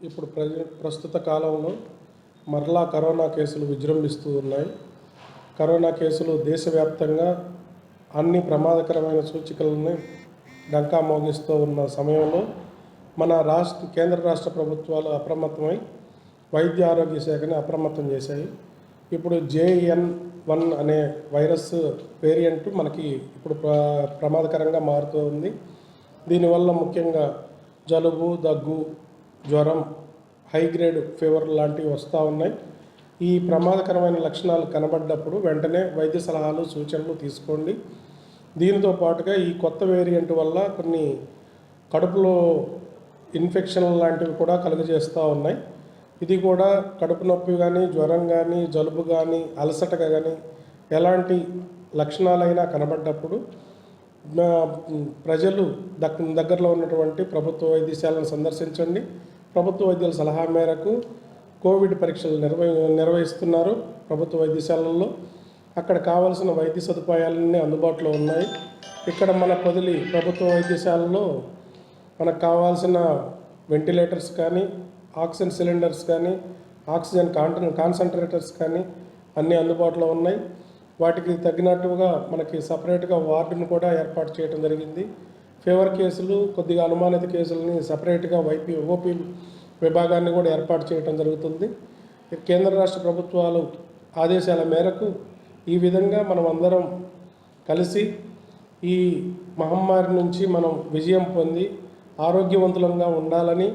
ప్ర- ప్రస్తుత కాలంలో మరలా కరోనా కేసులు విజృంభిస్తూ ఉన్నాయి కరోనా కేసులు దేశవ్యాప్తంగా అన్ని ప్రమాదకరమైన సూచికలని డంకా మోగిస్తూ ఉన్న సమయంలో మన రాష్ట్ర కేంద్ర రాష్ట్ర ప్రభుత్వాలు అప్రమత్తమై వైద్య ఆరోగ్య శాఖని అప్రమత్తం చేశాయి. ఇప్పుడు జేఎన్ వన్ అనే వైరస్ వేరియంట్ మనకి ఇప్పుడు ప్ర ప్రమాదకరంగా మారుతూ ఉంది. దీనివల్ల ముఖ్యంగా జలుబు దగ్గు జ్వరం హై గ్రేడ్ ఫీవర్ లాంటివి వస్తూ ఉన్నాయి. ఈ ప్రమాదకరమైన లక్షణాలు కనబడ్డప్పుడు వెంటనే వైద్య సలహాలు సూచనలు తీసుకోండి. దీనితో పాటుగా ఈ కొత్త వేరియంట్ వల్ల కొన్ని కడుపులో ఇన్ఫెక్షన్ లాంటివి కూడా కలుగజేస్తూ ఉన్నాయి. ఇది కూడా కడుపు నొప్పి కానీ జ్వరం కానీ జలుబు కానీ అలసట కానీ ఎలాంటి లక్షణాలైనా కనబడ్డప్పుడు ప్రజలు దక్ దగ్గరలో ఉన్నటువంటి ప్రభుత్వ వైద్యశాలను సందర్శించండి. ప్రభుత్వ వైద్యుల సలహా మేరకు కోవిడ్ పరీక్షలు నిర్వహి నిర్వహిస్తున్నారు ప్రభుత్వ వైద్యశాలల్లో. అక్కడ కావాల్సిన వైద్య సదుపాయాలన్నీ అందుబాటులో ఉన్నాయి. ఇక్కడ మన పొదిలి ప్రభుత్వ వైద్యశాలలో మనకు కావాల్సిన వెంటిలేటర్స్ కానీ ఆక్సిజన్ సిలిండర్స్ కానీ ఆక్సిజన్ కాంట కాన్సన్ట్రేటర్స్ కానీ అన్నీ అందుబాటులో ఉన్నాయి. వాటికి తగినట్టుగా మనకి సపరేట్గా వార్డును కూడా ఏర్పాటు చేయడం జరిగింది. ఫీవర్ కేసులు కొద్దిగా అనుమానిత కేసులని సపరేట్గా వైపీ ఓపీ విభాగాన్ని కూడా ఏర్పాటు చేయడం జరుగుతుంది. కేంద్ర రాష్ట్ర ప్రభుత్వాలు ఆదేశాల మేరకు ఈ విధంగా మనం అందరం కలిసి ఈ మహమ్మారి నుంచి మనం విజయం పొంది ఆరోగ్యవంతులంగా ఉండాలని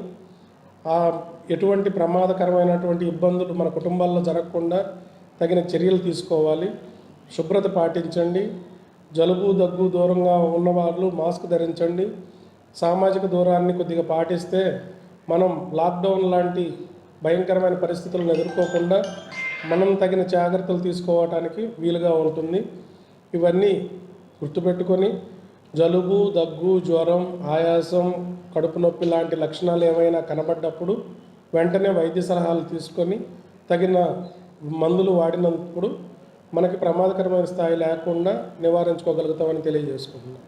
ఎటువంటి ప్రమాదకరమైనటువంటి ఇబ్బందులు మన కుటుంబాల్లో జరగకుండా తగిన చర్యలు తీసుకోవాలి. శుభ్రత పాటించండి. జలుబు దగ్గు దూరంగా ఉన్నవాళ్ళు మాస్క్ ధరించండి. సామాజిక దూరాన్ని కొద్దిగా పాటిస్తే మనం లాక్డౌన్ లాంటి భయంకరమైన పరిస్థితులను ఎదుర్కోకుండా మనం తగిన జాగ్రత్తలు తీసుకోవటానికి వీలుగా ఉంటుంది. ఇవన్నీ గుర్తుపెట్టుకొని జలుబు దగ్గు జ్వరం ఆయాసం కడుపు నొప్పి లాంటి లక్షణాలు ఏమైనా కనబడ్డప్పుడు వెంటనే వైద్య సలహాలు తీసుకొని తగిన మందులు వాడినప్పుడు మనకి ప్రమాదకరమైన స్థాయి లేకుండా నివారించుకోగలుగుతామని తెలియజేసుకుంటున్నాం.